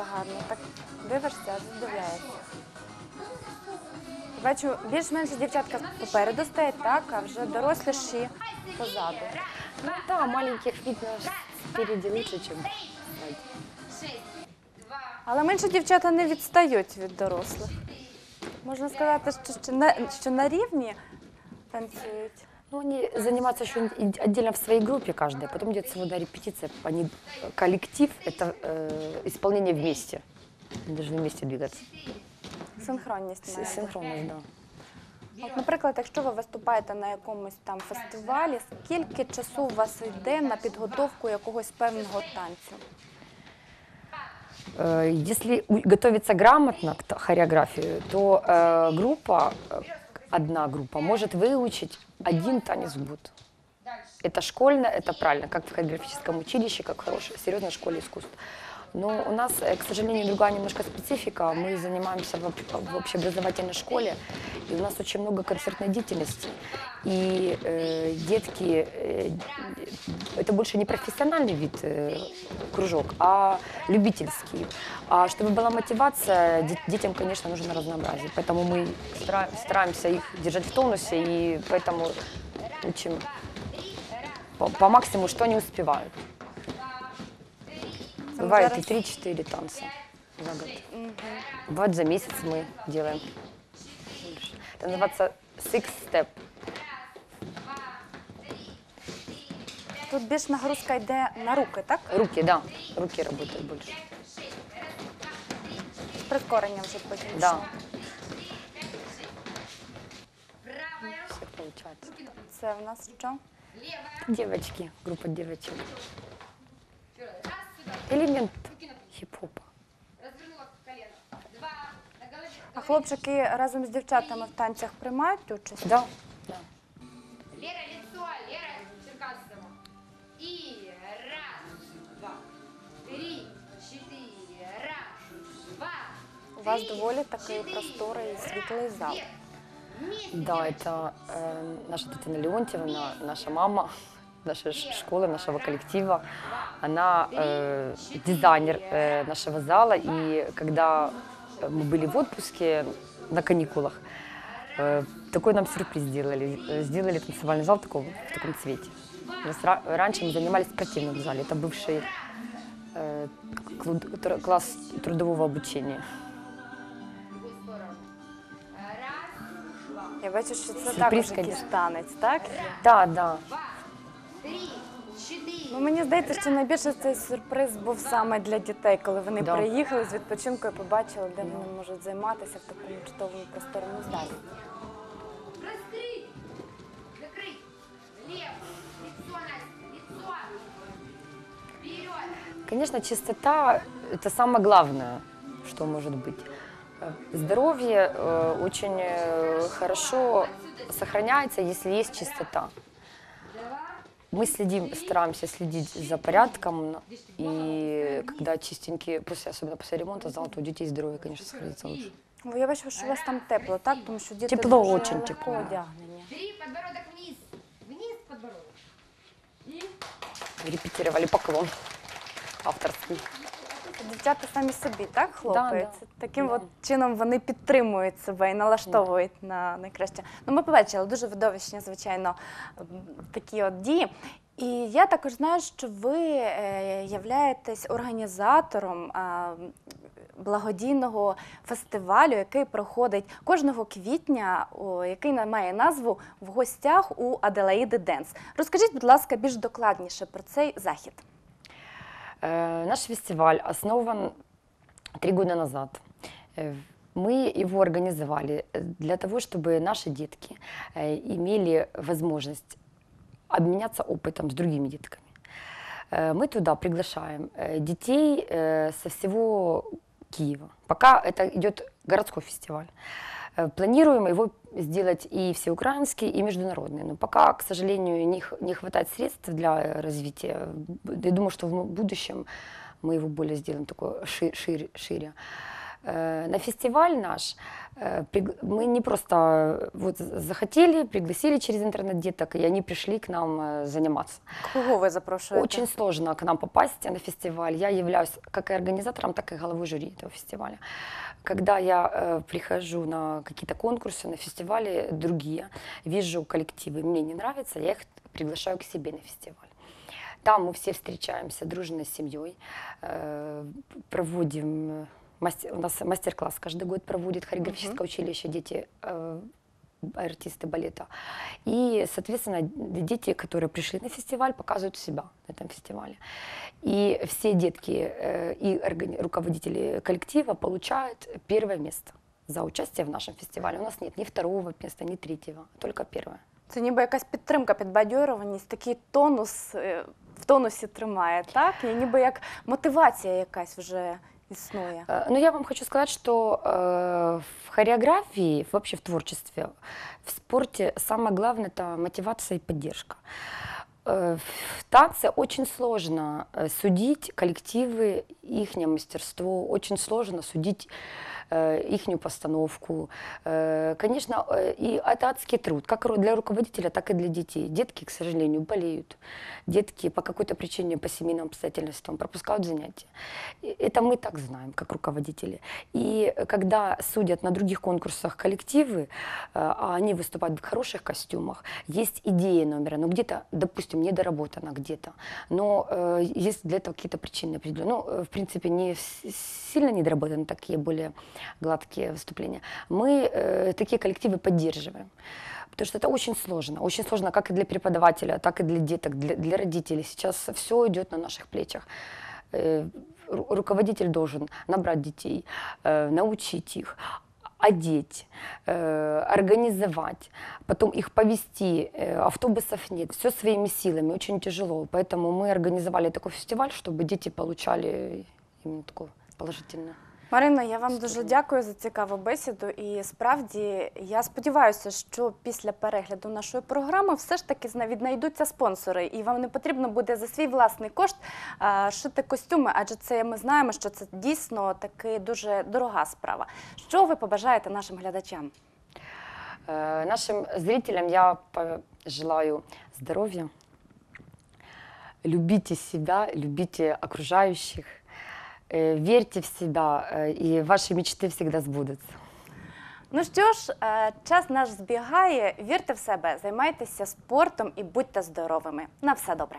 дуже гарно. Так дивишся, задивляєшся. Бачу, більш-менш дівчатка попереду стоять, так, а вже доросліші позаду. Ну да, маленьких видно спереди лучше, сзади. Але менше дівчата не відстають від дорослих. Можна сказати, що, на, що на рівні танцюють. Ну, они занимаются еще и- отдельно в своей группе каждая, потом идет свода репетиция. Они, коллектив – это э, исполнение вместе. Они должны вместе двигаться. Синхронність С- має. бути. Синхронность, да. От, наприклад, якщо ви виступаєте на якомусь там фестивалі, скільки часу у вас йде на підготовку якогось певного танцю? Э, Если у- готовиться грамотно к т- хореографии, то э, группа, э, одна группа, может выучить один танец в год. Это школьно, это правильно, как в хореографическом училище, как в хорошей, серьезной школе искусств. Но у нас, э, к сожалению, другая немножко специфика. Мы занимаемся в об- в общеобразовательной школе, и у нас очень много концертной деятельности. И э, детки, э, это больше не профессиональный вид э, кружок, а любительский. А чтобы была мотивация, де- детям, конечно, нужно разнообразие. Поэтому мы стара- стараемся их держать в тонусе, и поэтому учим по, по максимуму, что они успевают. Бывает и зараз- 3-4 танца за год. Бывает за месяц мы делаем. больше. Это называется six step. Тут більш нагрузка йде на руки, так? Руки, да, руки работают больше. З прискоренням вже потім. Да. йшло. Все получается. Це в нас що? Девочки, группа девочек. Элемент хип-хопа. А хлопчики разом з дівчатами в танцях приймають участь? Да, да. Лера, лицо, Лера Черкасова. И раз, два, три, четыре, раз, два, У вас доволі такий просторий і світлий зал. Да, это э, наша Татьяна Леонтьевна, наша мама, нашей ш- школы, нашего коллектива. Она э, дизайнер э, нашего зала, и когда э, мы были в отпуске на каникулах, э, такой нам сюрприз сделали. Э, Сделали танцевальный зал такого, в таком цвете. У нас ра- раньше мы занимались в спортивном зале, это бывший э, клуд- тр- класс трудового обучения. Я бачу, що це Сюрприз, також якийсь конечно. танець, так? Да, да. три, четыре. Ну мені здається, що найбільше цей сюрприз був саме для дітей, коли вони Да. приїхали з відпочинку і побачили, де вони можуть займатися в такому чудовому просторному залі. Раскрыть, закрыть. Лев, лицо, Настя, лицо. Вперед. Конечно, чистота – это самое главное, что может быть. Э, Здоровье э, очень э, хорошо сохраняется, если есть чистота. Мы следим, стараемся следить за порядком, и когда чистенькие, после, особенно после ремонта зал, то у детей здоровье, конечно, сохранится лучше. Ну, я бачу, що у вас там тепло, так? Тому що діти Тепло, дуже очень легко тепло. одягнені. Бери подбородок вниз. Вниз подбородок. И Репетировали поклон авторский. Дівчата самі собі так хлопаються. да. Таким Да. от чином вони підтримують себе і налаштовують на найкраще. Ну, ми побачили дуже видовищні, звичайно, такі от дії. І я також знаю, що ви е, являєтесь організатором благодійного фестивалю, який проходить кожного квітня, який має назву в гостях у Аделаїди Денс. Розкажіть, будь ласка, більш докладніше про цей захід. Э, Наш фестиваль основан три года назад. Э, Мы его организовали э, для того, чтобы наши детки имели возможность обменяться опытом с другими детками. Мы туда приглашаем детей со всего Киева. Пока это идет городской фестиваль. Планируем его сделать и всеукраинский, и международный. Но пока, к сожалению, не, х- не хватает средств для э, развития. Б- Я думаю, что в м- будущем мы его более сделаем такое ши- шире. шире. Э, На фестиваль наш э, пригла- мы не просто э, вот захотели, пригласили через интернет деток, и они пришли к нам э, заниматься. Кого ви запрошуєте? Очень сложно к нам попасть на фестиваль. Я являюсь как и организатором, так и головой жюри этого фестиваля. Когда я э, прихожу на какие-то конкурсы, на фестивали другие, вижу коллективы, мне не нравится, я их приглашаю к себе на фестиваль. Там мы все встречаемся дружно с семьей, э, проводим э, мастер- у нас мастер-класс каждый год проводит хореографическое училище дети э, артисты балета. И, соответственно, д- дети, которые пришли на фестиваль, показывают себя на этом фестивале. И все детки э, и органи- руководители коллектива получают первое место за участие в нашем фестивале. У нас нет ни второго места, ни третьего, только первое. Це ніби якась підтримка, підбадьорюваність, такий тонус е, в тонусі тримає, так? І ніби як мотивація якась вже існує. Э, Но я вам хочу сказать, что э, в хореографии, вообще в творчестве, в спорте самое главное это мотивация и поддержка. Э, В танце очень сложно э, судить коллективы, их мастерство, очень сложно судить их постановку. Э, Конечно, э, и это адский труд, как для руководителя, так и для детей. Детки, к сожалению, болеют. Детки по какой-то причине, по семейным обстоятельствам пропускают занятия. Это мы так знаем, как руководители. И когда судят на других конкурсах коллективы, э, а они выступают в хороших костюмах, есть идея номера, но где-то, допустим, недоработана где-то, но э, есть для этого какие-то причины определенные. Ну, э, в принципе, не сильно недоработаны такие более гладкие выступления. Мы э, такие коллективы поддерживаем. Потому что это очень сложно. Очень сложно как и для преподавателя, так и для деток, для, для родителей. Сейчас все идет на наших плечах. Э, ру- руководитель должен набрать детей, э, научить их, одеть, э, организовать, потом их повести. Э, Автобусов нет, все своими силами, очень тяжело. Поэтому мы организовали такой фестиваль, чтобы дети получали именно такое положительное. Марино, я вам дуже дякую за цікаву бесіду. І справді я сподіваюся, що після перегляду нашої програми все ж таки віднайдуться спонсори, і вам не потрібно буде за свій власний кошт шити костюми, адже це ми знаємо, що це дійсно таки дуже дорога справа. Що ви побажаєте нашим глядачам? Э, Нашим зрителям я желаю здоровья. Любите себя, любите окружающих, э, верьте в себя, э, и ваши мечты всегда сбудутся. Ну що ж, е, час наш збігає. Вірте в себе, займайтеся спортом і будьте здоровими. На все добре.